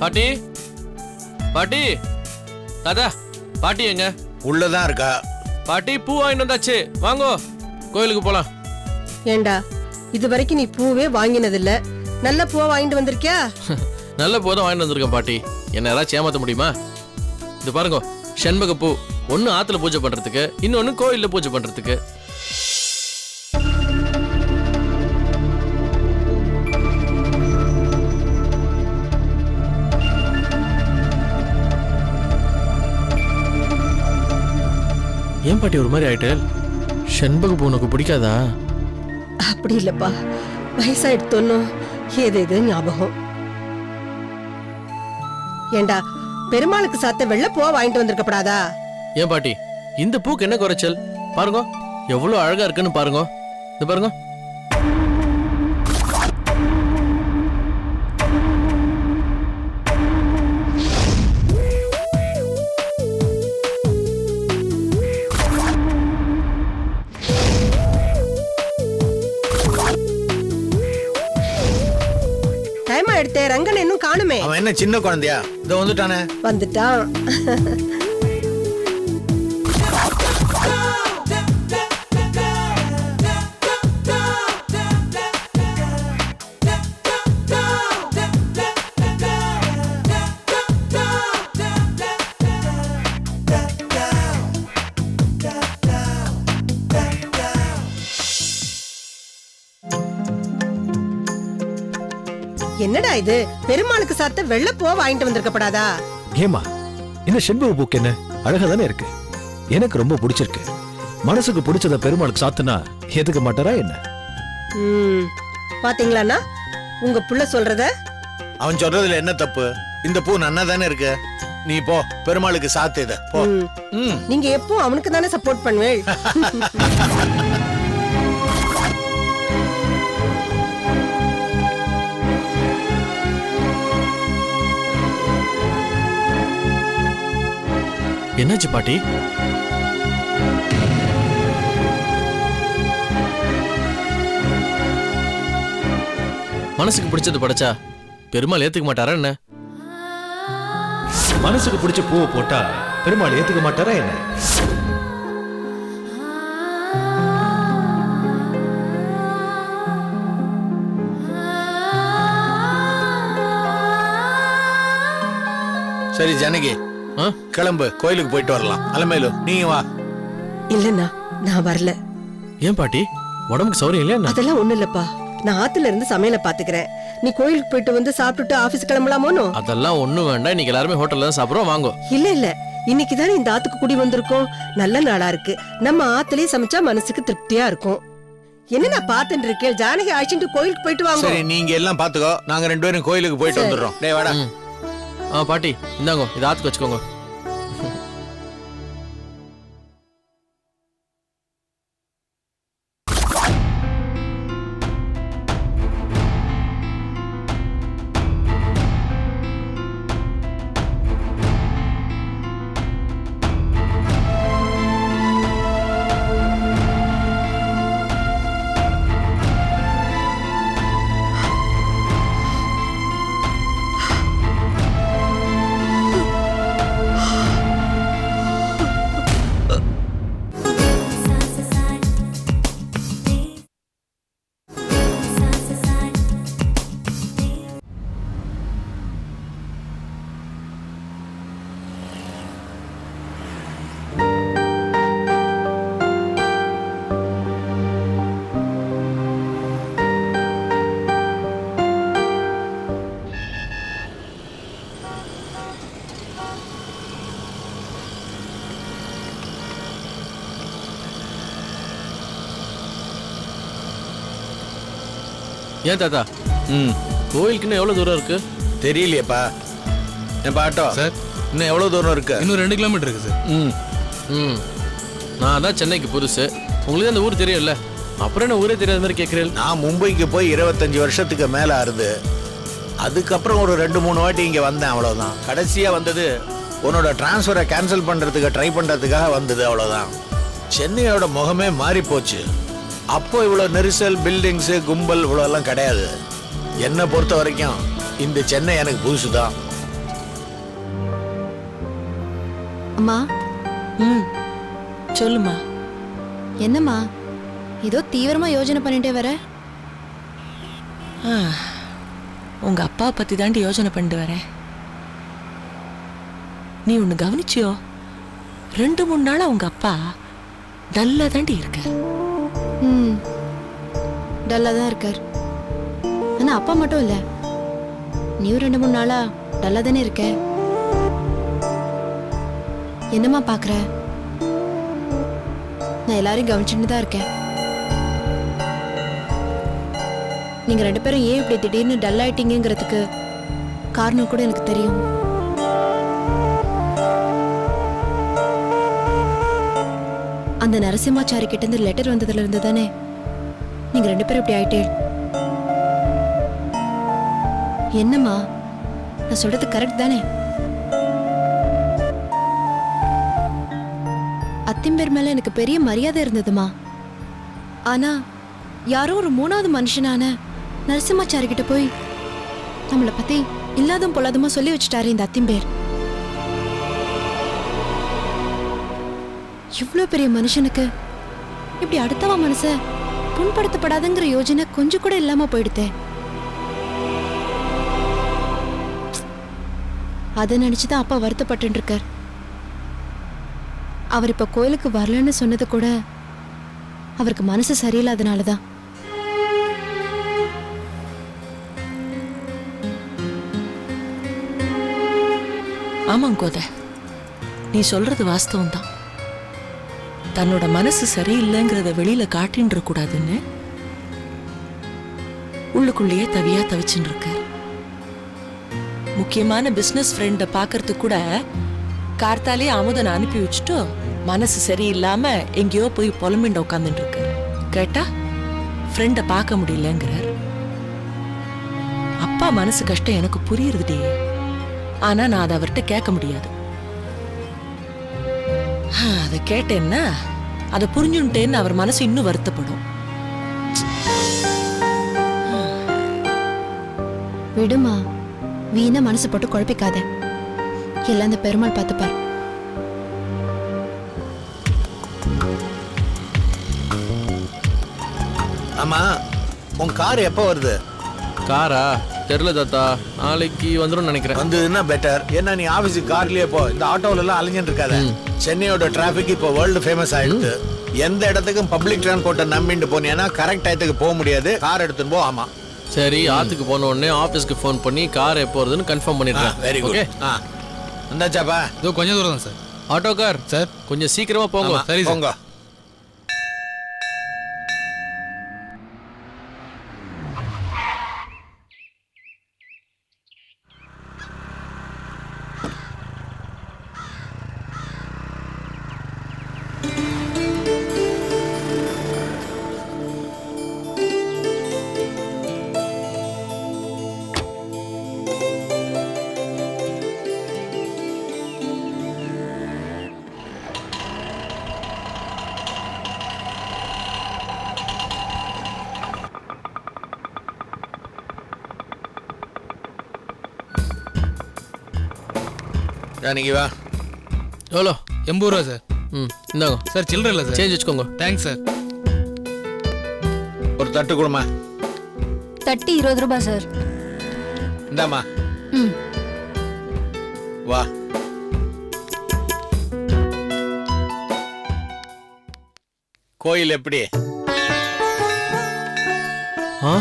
பாட்டி. பாட்டி. தாத்தா பாட்டி எங்க? உள்ளதான் இருக்கா. பாட்டி பூ வாங்கிட்டு வந்தாச்சு. வாங்கோ. கோயிலுக்கு போலாம். ஏண்டா இது வரைக்கும் நீ பூவே வாங்கினதில்ல. நல்ல பூவா வாங்கிட்டு வந்திருக்கியா? நல்ல பூ தான் வாங்கிட்டு வந்திருக்கேன் பாட்டி. என்ன யாராச்சும் ஏமாத்த முடியுமா? இது பாருங்க செண்பக பூ ஒன்னு ஆத்துல பூஜை பண்றதுக்கு இன்னொன்னு கோயில்ல பூஜை பண்றதுக்கு. பாட்டி ஒரு மாதிரி ஆயிட்டு. செண்பக பூ உனக்கு பிடிக்காதா? அப்படி இல்லப்பா. வயசாயிடுத்தோன்னும் ஏதேது ஞாபகம். ஏண்டா பெருமாளுக்கு சாத்த வெள்ளை பூவா வாங்கிட்டு வந்திருக்கப்படாதா? ஏன் பாட்டி இந்த பூக்கு என்ன குறைச்சல்? பாருங்க எவ்வளவு அழகா இருக்குன்னு பாருங்க. இந்த பாருங்க. ரங்கன் இன்னும் காணுமே. அவன் என்ன சின்ன குழந்தையா? இதோ வந்துட்டானே. வந்துட்டான். என்னடா இது? பெருமாளுக்கு சாத்த வெள்ளை பூவா வாங்கிட்டு வந்திருக்கப்படாதா? ஏமா இந்த செண்பக பூக்கு என்ன? அழகா தானே இருக்கு. எனக்கு ரொம்ப பிடிச்சிருக்கு. மனசுக்கு பிடிச்சத பெருமாளுக்கு சாத்துனா எதுக்க மாட்டாரா என்ன? ம் பாத்தீங்களாண்ணா? உங்க புள்ள சொல்றத? அவன் சொல்றதுல என்ன தப்பு? இந்த பூ நன்னா தானே இருக்கு. நீ போ பெருமாளுக்கு சாத்து இத. போ. ம். ம். நீங்க எப்போ அவனுக்கு தானே சப்போர்ட் பண்ணுவேள். என்னாச்சு பாட்டி? மனசுக்கு பிடிச்சது படைச்சா பெருமாள் ஏத்துக்க மாட்டாரா என்ன? மனசுக்கு பிடிச்ச பூவை போட்டா பெருமாள் ஏத்துக்க மாட்டாரா என்ன? சரி ஜனகி? கிளம்பு கோயிலுக்கு போயிட்டு வரலாம். அலமேலு நீ வா. இல்லண்ணா நான் வரல. ஏன் பாட்டி? உடம்புக்கு சௌரியம் இல்லையா? அதெல்லாம் ஒண்ணு இல்லப்பா. நான் ஆத்துல இருந்து சமையலை பாத்துக்கிறேன் நீ கோயிலுக்கு போயிட்டு வந்து சாப்பிட்டுட்டு ஆபீஸ் கிளம்பலாமோனோ அதெல்லாம் ஒண்ணும் வேண்டாம். இன்னைக்கு எல்லாருமே ஹோட்டல்ல தான் சாப்பிடுறோம். வாங்கோ. இல்ல இல்ல. இன்னைக்கு தானே இந்த ஆத்துக்கு குடி வந்திருக்கோம். நல்ல நாளா இருக்கு. நம்ம ஆத்துலயே சமைச்சா மனசுக்கு திருப்தியா இருக்கும். என்ன நான் பாத்துட்டு இருக்கேன் ஜானகி அழைச்சிட்டு கோயிலுக்கு போயிட்டு வாங்க. சரி நீங்க எல்லாம் பாத்துக்கோ நாங்க ரெண்டு பேரும் கோயிலுக்கு போயிட்டு. வந்துடுறோம். டேய் வாடா. ஆ பாட்டி இந்தாங்கோ இதை ஆத்துக்கு வச்சுக்கோங்க. ஏன் தாத்தா? ம் கோயிலுக்குன்னு எவ்வளவு தூரம் இருக்கு? தெரியலையேப்பா. என் பாட்டோ? சார். இன்னும் எவ்வளவு தூரம் இருக்கு? இன்னும் ரெண்டு கிலோமீட்டர் இருக்கு சார். ம் ம். நான் தான் சென்னைக்கு புதுசு. உங்களுக்கு அந்த ஊர் தெரியும்ல. அப்புறம் என்ன ஊரே தெரியாத மாதிரி கேட்குறேன் நான் மும்பைக்கு போய் இருபத்தஞ்சு வருஷத்துக்கு மேல ஆறுது. அதுக்கப்புறம் ஒரு ரெண்டு மூணு வாட்டி இங்க வந்தேன் அவ்வளவுதான். கடைசியா வந்தது உன்னோட டிரான்ஸ்ஃபரை கேன்சல் பண்றதுக்கு ட்ரை பண்றதுக்காக வந்தது அவ்வளவுதான். சென்னையோட முகமே மாறி போச்சு அப்போ இவ்வளோ நெரிசல் பில்டிங்ஸு கும்பல் இவ்வளோலாம் கிடையாது. என்னை பொறுத்த வரைக்கும் இந்த சென்னை எனக்கு புதுசு தான். அம்மா? ம். சொல்லுமா என்னம்மா? ஏதோ தீவிரமா யோஜனை பண்ணிட்டே வர? உங்க அப்பா பத்தி தாண்டி யோஜனை பண்ணிட்டு வரேன். நீ ஒன்று கவனிச்சியோ? ரெண்டு மூணு நாளாக உங்க அப்பா நல்லா தாண்டி இருக்க ம். டல்லாக தான் இருக்கார். ஆனால் அப்பா மட்டும் இல்லை. நீயும் ரெண்டு மூணு நாளா டல்லாக தானே இருக்க? என்னம்மா பார்க்குற நான் எல்லாரையும் கவனிச்சுட்டு தான் இருக்கேன். நீங்கள் ரெண்டு பேரும் ஏன் இப்படி திடீர்னு டல் ஆயிட்டீங்கிறதுக்கு காரணம் கூட எனக்கு தெரியும். அந்த நரசிம்மாச்சாரி கிட்ட இருந்து லெட்டர் வந்ததுல இருந்து தானே நீங்க ரெண்டு பேரும் இப்படி ஆயிட்டே. என்னம்மா? நான் சொல்றது கரெக்ட் தானே? அத்திம்பேர் மேல எனக்கு பெரிய மரியாதை இருந்ததுமா. ஆனா யாரோ ஒரு மூணாவது மனுஷனான நரசிம்மாச்சாரி கிட்ட போய் நம்மளை பத்தி இல்லாதும் பொல்லாதுமா சொல்லி வச்சுட்டாரு இந்த அத்திம்பேர். இவ்வளோ பெரிய மனுஷனுக்கு? இப்படி அடுத்தவா மனச புண்படுத்தப்படாதுங்கிற யோஜனை கொஞ்சம் கூட இல்லாம போயிடுதே அதை நினைச்சுதான் அப்பா வருத்தப்பட்டு இருக்கார். அவர் இப்ப கோயிலுக்கு வரலன்னு சொன்னது கூட அவருக்கு மனசு சரியில்லாதனாலதான் ஆமாங்க கோத. நீ சொல்றது வாஸ்தவம் தான். தன்னோட மனசு சரியில்லைங்கிறத வெளியில காட்டின்ற கூடாதுன்னு உள்ளுக்குள்ளேயே தவியா தவிச்சுட்டு இருக்க முக்கியமான பிசினஸ் ஃப்ரெண்டை பார்க்கறதுக்கு கூட கார்த்தாலே அமுதனை அனுப்பி வச்சுட்டு மனசு சரியில்லாம எங்கேயோ போய் புலம்பிண்ட உட்காந்துட்டு இருக்கு கேட்டா ஃப்ரெண்டை பார்க்க முடியலங்கிறார். அப்பா மனசு கஷ்டம் எனக்கு புரியுறதுடே. ஆனா நான் அதை அவர்கிட்ட கேட்க முடியாது. அதை கேட்டேன்னா அதை புரிஞ்சுட்டேன்னு அவர் மனசு இன்னும் வருத்தப்படும். விடுமா வீணா மனசு போட்டு குழப்பிக்காத. எல்லாம் அந்த பெருமாள் பார்த்துப்பார். ஆமா உன் கார் எப்போ வருது? காரா? தெரில தாத்தா. நாளைக்கு வந்துடும் நினைக்கிறேன். வந்ததுன்னா பெட்டர் ஏன்னா நீ ஆபீஸுக்கு கார்லயே போ. இந்த ஆட்டோல எல்லாம் அலைஞ்சிட்டு இருக்காத. சென்னையோட டிராபிக் இப்போ வேர்ல்டு ஃபேமஸ் ஆயிடுது. எந்த இடத்துக்கும் பப்ளிக் டிரான்ஸ்போர்ட்டை நம்பிட்டு போனீங்கன்னா கரெக்ட் டயத்துக்கு போக முடியாது. கார் எடுத்துன்னு போ. ஆமா. சரி ஆத்துக்கு போன உடனே ஆபீஸ்க்கு ஃபோன் பண்ணி கார் எப்போ வருதுன்னு கன்ஃபார்ம் பண்ணிடுறேன். வெரி ஓகே குட் ஆ. வந்தாச்சாப்பா? இதோ கொஞ்சம் தூரம் தான் சார் ஆட்டோ கார் சார் கொஞ்சம் சீக்கிரமா போங்க. சார். போங்க. ஜானகி வா. எவ்வளோ? எண்பது ரூபா சார். ம் இந்தாங்க. சார் சில்லற இல்லை சார். சேஞ்ச் வச்சுக்கோங்க. Thanks sir. ஒரு தட்டு கொடுமா தட்டி இருபது ரூபாய் சார். இந்தாம்மா. ம். வா. கோயில் எப்படி? ஆ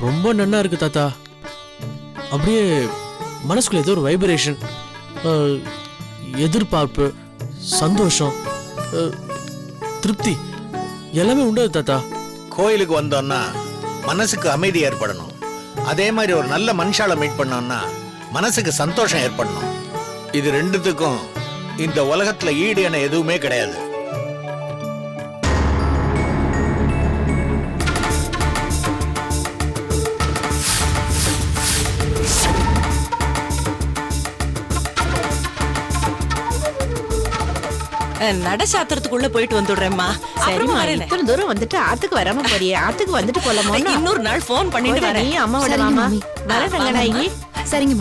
ரொம்ப நன்னா இருக்கு தாத்தா. அப்படியே மனசுக்குள்ள ஏதோ ஒரு வைப்ரேஷன் எதிர்பார்ப்பு சந்தோஷம் திருப்தி எல்லாமே உண்டு தாத்தா. கோயிலுக்கு வந்தோம்னா மனசுக்கு அமைதி ஏற்படணும். அதே மாதிரி ஒரு நல்ல மனுஷால மீட் பண்ணோம்னா மனசுக்கு சந்தோஷம் ஏற்படணும். இது ரெண்டுத்துக்கும் இந்த உலகத்துல ஈடு என எதுவுமே கிடையாது. நட சாத்திரத்துக்குள்ள போயிட்டு வந்துடுறேம்மா. வரேன். இத்தனை தூரம் வந்துட்டு ஆத்துக்கு வராம போறியே. ஆத்துக்கு வந்துட்டு போலாமா இன்னொரு நாள் ஃபோன் பண்ணிட்டு வரேன். அம்மாவோட மாமா மாமி. வர ரங்கநாயகி சரிங்க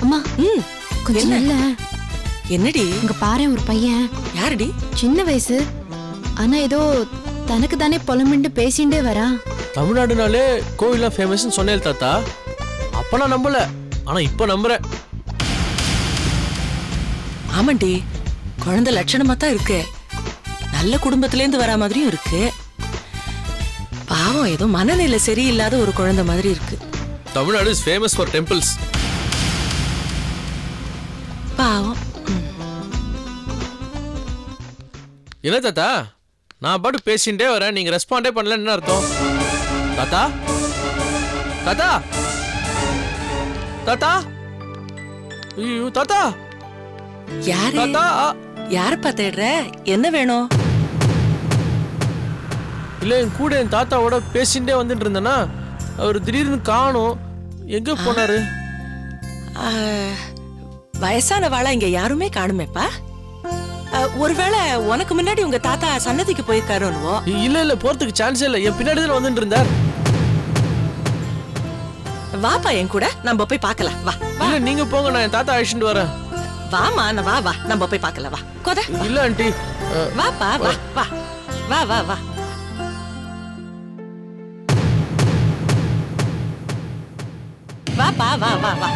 அம்மா ம் கொஞ்சம் என்ன? நல்ல. என்னடி? இங்க பாரு ஒரு பையன். யாருடி? சின்ன வயசு. ஆனா ஏதோ தனக்கு தானே புலம்பிண்டு பேசிண்டே வரான் தமிழ்நாடுனாலே கோவில்லாம் ஃபேமஸ்னு சொன்னேன் தாத்தா. அப்ப நான் நம்பல. ஆனா இப்ப நம்புறேன் ஆமாண்டி குழந்தை லட்சணமா தான் இருக்கு. நல்ல குடும்பத்துல இருந்து வரா மாதிரியும் இருக்கு. பாவம் ஏதோ மனநிலை சரியில்லாத ஒரு குழந்தை மாதிரி இருக்கு. Tamil Nadu is famous for temples பாவம். என்ன தாத்தா. நான் பாட்டு பேசிட்டே வரேன். நீங்க ரெஸ்பாண்டே பண்ணல என்ன அர்த்தம்? தாத்தா? தாத்தா? தாத்தா? ஐயோ தாத்தா? யாரு? தாத்தா யாரப்பா தேடுற என்ன வேணும்? இல்ல என் கூட என் தாத்தாவோட பேசிட்டே வந்துட்டு இருந்தேன்னா அவர் திடீர்னு காணும். எங்க போனாரு? வயசானவாளா இங்க யாருமே காணுமேப்பா? ஒருவேளை உனக்கு முன்னாடி உங்க தாத்தா சன்னதிக்கு போயிருக்காரோன்னுவோ? இல்ல இல்ல போறதுக்கு சான்ஸே இல்ல. என் பின்னாடி தான் வந்துட்டு இருந்தார். வாப்பா என் கூட? நம்ம போய் பார்க்கலாம். வா இல்ல நீங்க போங்க நான் என் தாத்தா அழைச்சிட்டு வரேன். வாமா நான் வா வா. நம்ம போய் பார்க்கலாம். வா. கொத. இல்ல ஆண்டி. வாப்பா வா. வா. வா வா வா. வாப்பா வா வா வா.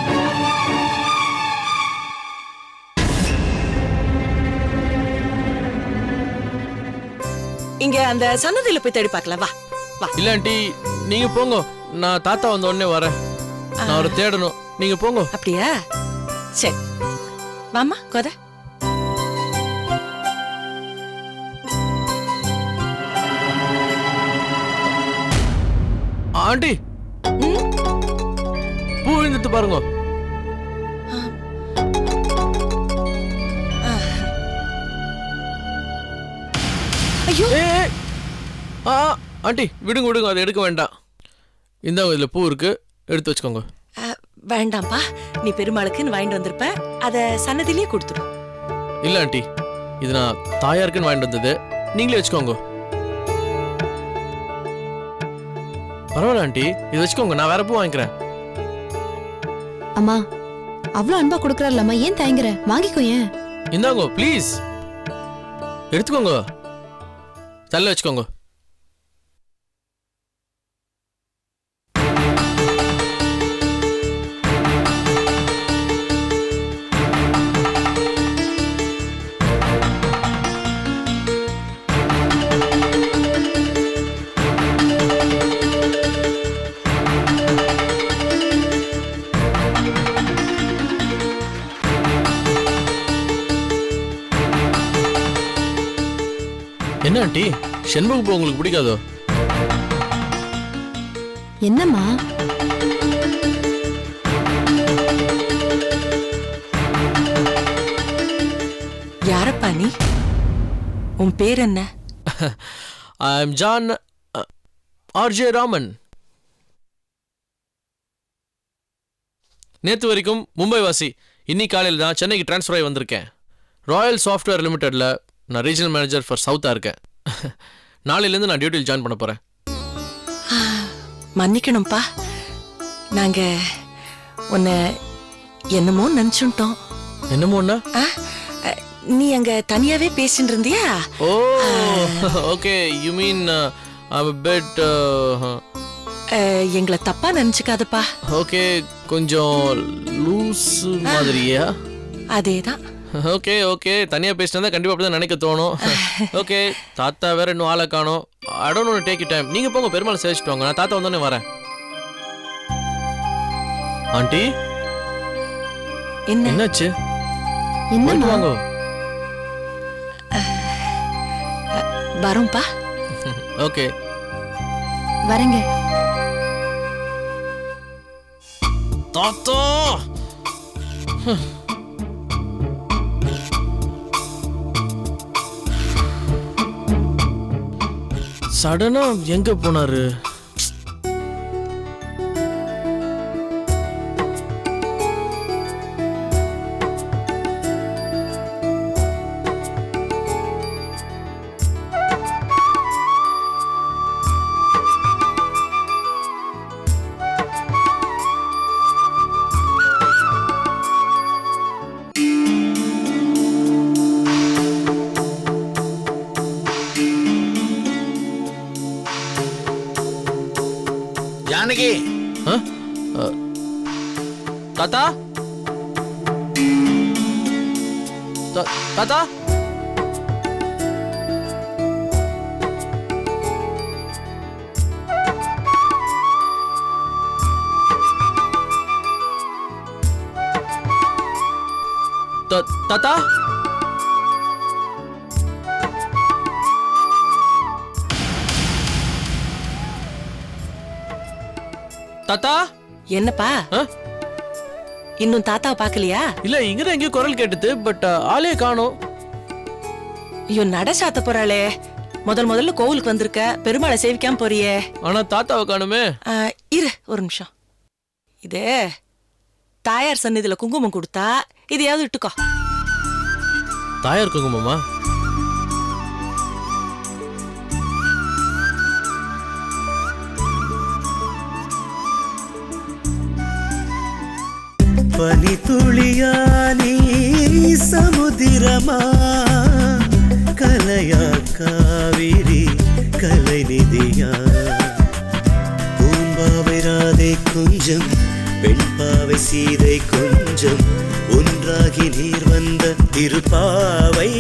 இங்க அந்த சன்னதியில போய் தேடி பார்க்கலாம். வா வா. இல்ல ஆண்டி நீங்க போங்க. நான் தாத்தா வந்த உடனே வரேன். நான் அவரை தேடணும். நீங்க போங்க. அப்படியா? சரி. வாமா கொத. ஆண்டி? பூ விழுந்துட்டு பாருங்க. ஐயோ. ஆ ஆண்டி விடுங்க விடுங்க அதை எடுக்க வேண்டாம். இந்தாங்க இதுல பூ இருக்கு. எடுத்து வச்சுக்கோங்க. வேண்டாம்ப்பா. நீ பெருமாளுக்குன்னு வாங்கிட்டு வந்திருப்ப. அத சன்னதிலேயே கொடுத்துடும் இல்ல ஆண்டி. இது நான் தாயாருக்குன்னு வாங்கிட்டு வந்தது. நீங்களே வச்சுக்கோங்க. பரவாயில்ல ஆண்டி. இது வச்சுக்கோங்க. நான் வேற பூ வாங்கிக்கிறேன். அம்மா அவ்வளவு அன்பா கொடுக்கறல்லம்மா ஏன் தயங்குற? வாங்கிக்கோ ஏன்? இந்தாங்க ப்ளீஸ் எடுத்துக்கோங்க. தள்ள வச்சுக்கோங்க. என்ன ஆண்டி? செண்பக பூ உங்களுக்கு பிடிக்காதோ? என்னம்மா? யாரப்பா நீ? உன் பேர் என்ன? I am John RJ Raman நேத்து வரைக்கும் மும்பை வாசி இன்னி காலையில் தான் சென்னைக்கு ட்ரான்ஸ்ஃபர் ஆகி வந்திருக்கேன். ராயல் சாஃப்ட்வேர் லிமிடெட்ல நான் ரீஜனல் மேனேஜர் ஃபார் சவுத்தா இருக்கேன். நாளையிலேருந்து நான் டியூட்டியில் ஜாயின் பண்ண போறேன். மன்னிக்கணும்ப்பா நாங்க உன்னை என்னமோ நினைச்சுட்டோம். என்னமோண்ணா? நீ அங்க தனியாவே பேசிட்டு இருந்தியா oh okay. You mean bed எங்களை தப்பா நினைச்சுக்காதப்பா. ஓகே கொஞ்சம் லூஸ் மாதிரியா? அதேதான். Okay okay. தனியா பேசினா கண்டிப்பா அப்படிதான் நினைக்க தோணும். ஓகே தாத்தா வேற இன்னும் ஆளை காணோம். ஐ டோன்ட் டேக் டைம் நீங்க போங்க பெருமாள் சேவிச்சிட்டு வாங்க. நான் தாத்தா வந்தோடனே வரேன். ஆண்டி? என்ன? என்னாச்சு? என்னம்மா? வாங்க. வரோம்ப்பா. ஓகே. வரேங்க. தாத்தா! சடனா எங்க போனாரு? தாத்தா? தாத்தா? தாத்தா? தாத்தா? என்னப்பா? இன்னும் தாத்தாவை பார்க்கலையா? இல்ல இங்கதான் எங்கேயோ குரல் கேட்டுது பட் ஆளே காணோம். ஐயோ நட சாத்த போறாளே. முதல் முதல்ல கோவிலுக்கு வந்திருக்க பெருமாளை சேவிக்காம போறியே. ஆனா தாத்தாவை காணுமே. ஆ, இரு ஒரு நிமிஷம். இது தாயார் சந்நிதியில குங்குமம் கொடுத்தா இதையாவது இட்டுக்கோ. தாயார் குங்குமமா? துளியா நீ சமுதிரமா? கலையா காவிரி கலை நிதியா? பூம்பாவை ராதை கொஞ்சம் பெண்பாவை சீதை கொஞ்சம் ஒன்றாகி நீர் வந்த திருப்பாவை